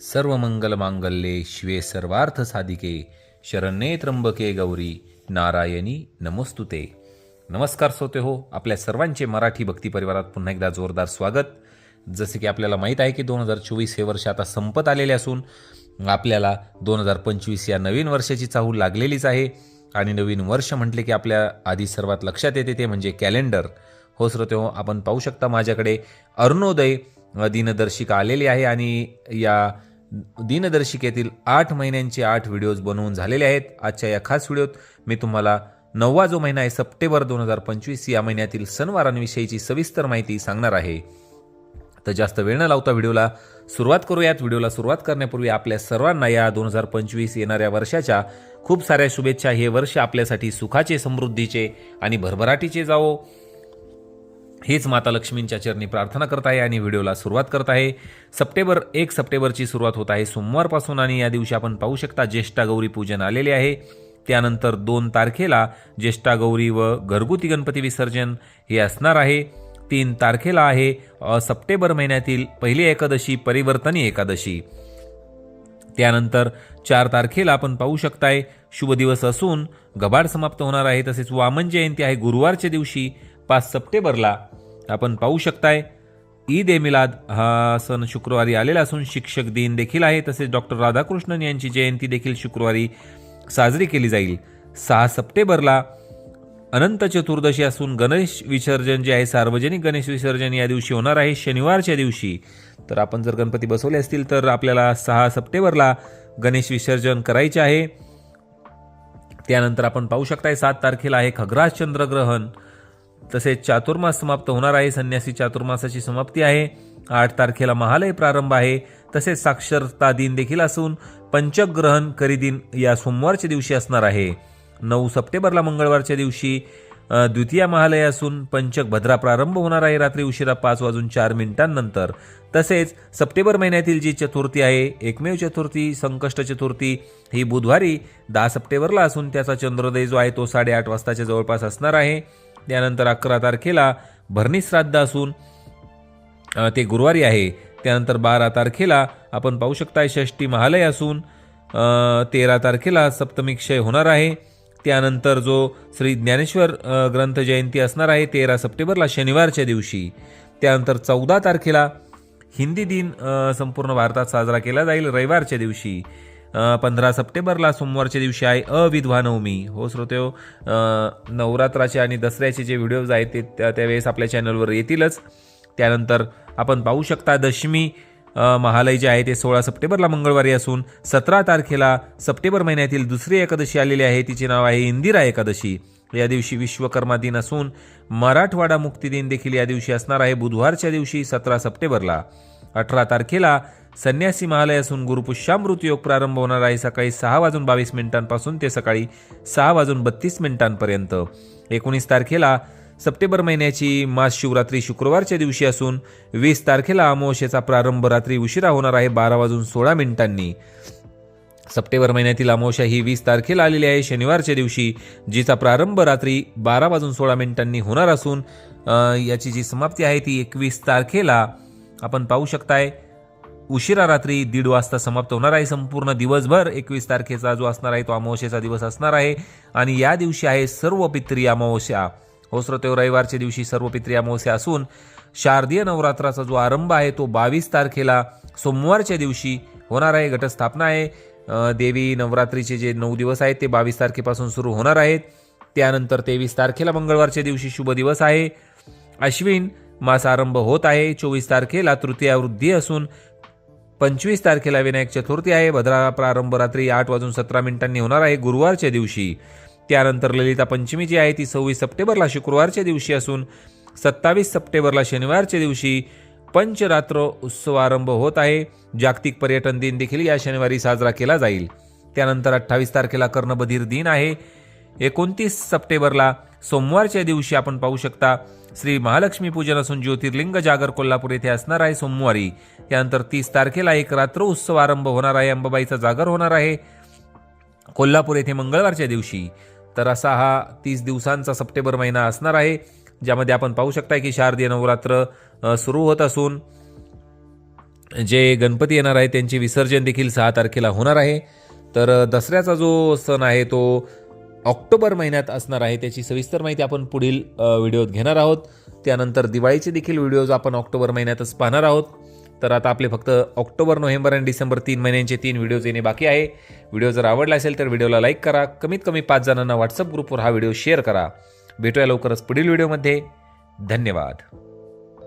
सर्व मंगल मांगल्ये शिवे सर्वार्थ साधिके शरण्ये त्र्यंबके गौरी नारायणी नमोस्तुते नमस्कार सोते हो आपल्या सर्वांचे मराठी भक्ती परिवारात पुन्हा एकदा जोरदार स्वागत. जसे की आपल्याला माहीत आहे की दोन हजार चोवीस हे वर्ष आता संपत आलेले असून आपल्याला दोन हजार पंचवीस या नवीन वर्षाची चाहूल लागलेलीच आहे. आणि नवीन वर्ष म्हटले की आपल्या आधी सर्वात लक्षात येते ते म्हणजे कॅलेंडर. हो श्रोते हो आपण पाहू शकता माझ्याकडे अरुणोदय दिनदर्शिका आलेली आहे आणि या दिनदर्शिकेतील आठ महिन्यांचे आठ व्हिडिओज बनवून झालेले आहेत. आजच्या या खास व्हिडिओत मी तुम्हाला नववा जो महिना आहे सप्टेंबर दोन हजार पंचवीस या महिन्यातील सणवारांविषयीची सविस्तर माहिती सांगणार आहे. तर जास्त वेळ न लावता व्हिडिओला सुरुवात करूयात. व्हिडिओला सुरुवात करण्यापूर्वी आपल्या सर्वांना या दोन हजार पंचवीस येणाऱ्या वर्षाच्या खूप साऱ्या शुभेच्छा. हे वर्ष आपल्यासाठी सुखाचे समृद्धीचे आणि भरभराटीचे जावो. हेच माता लक्ष्मींच्या चरणी प्रार्थना करत आहे आणि व्हिडिओला सुरुवात करत आहे. सप्टेंबर एक सप्टेंबरची सुरुवात होत आहे. सोमवारपासून आणि या दिवशी आपण पाहू शकता ज्येष्ठा गौरी पूजन आलेले आहे. त्यानंतर दोन तारखेला ज्येष्ठा गौरी व घरगुती गणपती विसर्जन हे असणार आहे. तीन तारखेला आहे सप्टेंबर महिन्यातील पहिली एकादशी परिवर्तनी एकादशी. त्यानंतर चार तारखेला आपण पाहू शकताय शुभ दिवस असून गबाड समाप्त होणार आहे. तसेच वामन जयंती आहे गुरुवारच्या दिवशी पाच सप्टेंबरला. आपण पाहू शकताय. ईद ए मिलाद हा सण शुक्रवारी आलेला असून शिक्षक दिन देखील आहे. तसेच डॉक्टर राधाकृष्णन यांची जयंती देखील शुक्रवारी साजरी केली जाईल. सहा सप्टेंबरला अनंत चतुर्दशी असून गणेश विसर्जन जे आहे सार्वजनिक गणेश विसर्जन या दिवशी होणार आहे शनिवारच्या दिवशी. तर आपण जर गणपती बसवले असतील तर आपल्याला सहा सप्टेंबरला गणेश विसर्जन करायचे आहे. त्यानंतर आपण पाहू शकताय सात तारखेला आहे खग्रास चंद्रग्रहण तसेच चातुर्मास समाप्त होणार आहे. संन्यासी चातुर्मासाची समाप्ती आहे. आठ तारखेला महालय प्रारंभ आहे. तसेच साक्षरता दिन देखील असून पंचग्रहण करी दिन या सोमवारच्या दिवशी असणार आहे. नऊ सप्टेंबरला मंगळवारच्या दिवशी द्वितीय महालय असून पंचक भद्रा प्रारंभ होणार आहे. रात्री उशिरा पाच वाजून चार मिनिटांनंतर. तसेच सप्टेंबर महिन्यातील जी चतुर्थी आहे एकमेव चतुर्थी संकष्ट चतुर्थी ही बुधवारी दहा सप्टेंबरला असून त्याचा चंद्रोदय जो आहे तो साडेआठ वाजताच्या जवळपास असणार आहे. त्यानंतर अकरा तारखेला भरणी श्राद्ध असून ते गुरुवारी आहे. त्यानंतर बारा तारखेला आपण पाहू शकताय षष्टी महालय असून तेरा तारखेला सप्तमी क्षय होणार आहे. त्यानंतर जो श्री ज्ञानेश्वर ग्रंथ जयंती असणार आहे तेरा सप्टेंबरला शनिवारच्या दिवशी. त्यानंतर चौदा तारखेला हिंदी दिन संपूर्ण भारतात साजरा केला जाईल रविवारच्या दिवशी. पंधरा सप्टेंबरला सोमवारच्या दिवशी आहे अविधवा नवमी. हो श्रोतेहो नवरात्राचे आणि दसऱ्याचे जे व्हिडिओज आहेत ते त्या त्यावेळेस आपल्या चॅनलवर येतीलच. त्यानंतर आपण पाहू शकता दशमी महालय जे आहे ते सोळा सप्टेंबरला मंगळवारी असून सतरा तारखेला सप्टेंबर महिन्यातील दुसरी एकादशी आलेली आहे. तिचे नाव आहे इंदिरा एकादशी. या दिवशी विश्वकर्मा दिन असून मराठवाडा मुक्ती दिन देखील या दिवशी असणार आहे. बुधवारच्या दिवशी सतरा सप्टेंबरला. अठरा तारखेला संन्यासी महालय असून गुरुपुष्या योग प्रारंभ होणार आहे सकाळी सहा वाजून बावीस मिनिटांपासून ते सकाळी सहा वाजून बत्तीस मिनिटांपर्यंत. एकोणीस तारखेला सप्टेंबर महिन्याची मास शिवरात्री शुक्रवारच्या दिवशी असून वीस तारखेला अमावस्येचा प्रारंभ रात्री उशिरा होणार आहे बारा वाजून सोळा मिनिटांनी. सप्टेंबर महिन्यातील अमावस्या ही वीस तारखेला आलेली आहे. शनिवारच्या दिवशी जिचा प्रारंभ रात्री बारा वाजून सोळा मिनिटांनी होणार असून याची जी समाप्ती आहे ती एकवीस तारखेला आपण पाहू शकताय. उशिरा रात्री दीड वाजता समाप्त होणार आहे. संपूर्ण दिवसभर एकवीस तारखेचा जो असणार आहे तो अमावस्येचा दिवस असणार आहे. आणि या दिवशी आहे सर्व पित्री अमावस्या. होस्रोतेव रविवारच्या दिवशी सर्व पित्री अमावस्या असून शारदीय नवरात्राचा जो आरंभ आहे तो बावीस तारखेला सोमवारच्या दिवशी होणार आहे. घटस्थापना आहे. देवी नवरात्रीचे जे नऊ दिवस आहेत ते बावीस तारखेपासून सुरू होणार आहेत. त्यानंतर तेवीस तारखेला मंगळवारच्या दिवशी शुभ दिवस आहे. अश्विन मास आरंभ होत आहे. चोवीस तारखेला तृतीया वृद्धी असून पंचवीस तारखेला विनायक चतुर्थी आहे. भद्रा प्रारंभ रात्री आठ वाजून सतरा मिनिटांनी होणार आहे गुरुवारच्या दिवशी. त्यानंतर ललिता पंचमी जी आहे. ती सव्वीस सप्टेंबरला शुक्रवारच्या दिवशी असून सत्तावीस सप्टेंबरला शनिवारच्या दिवशी पंचरात्र उत्सव आरंभ होत आहे. जागतिक पर्यटन दिन देखील या शनिवारी साजरा केला जाईल. त्यानंतर अठ्ठावीस तारखेला कर्णबधीर दिन आहे. एकोणतीस सप्टेंबरला सोमवारच्या दिवशी आपण पाहू शकता श्री महालक्ष्मी पूजन असून ज्योतिर्लिंग जागर कोल्हापूर येथे असणार आहे सोमवारी. त्यानंतर तीस तारखेला एक रात्र उत्सव आरंभ होणार आहे अंबाबाईचा जागर होणार आहे कोल्हापूर येथे मंगळवारच्या दिवशी. तर असा हा तीस दिवसांचा सप्टेंबर महिना असणार आहे ज्यामध्ये आपण पाहू शकता की शारदीय नवरात्र सुरू होत असून जे गणपती येणार आहे त्यांचे विसर्जन देखील सहा तारखेला होणार आहे. तर दसऱ्याचा जो सण आहे तो ऑक्टोबर महिन्यात असणार आहे त्याची सविस्तर माहिती आपण पुढील व्हिडिओत घेणार आहोत. त्यानंतर दिवाळीचे देखील व्हिडिओज आपण ऑक्टोबर महिन्यातच पाहणार आहोत. तर आता आपले फक्त ऑक्टोबर नोव्हेंबर आणि डिसेंबर तीन महिन्यांचे तीन व्हिडिओज येणे बाकी आहे. व्हिडिओ जर आवडला असेल तर व्हिडिओला लाईक करा. कमीत कमी पाच जणांना व्हॉट्सअप ग्रुपवर हा व्हिडिओ शेअर करा. भेटूया लवकरच पुढील व्हिडिओमध्ये. धन्यवाद.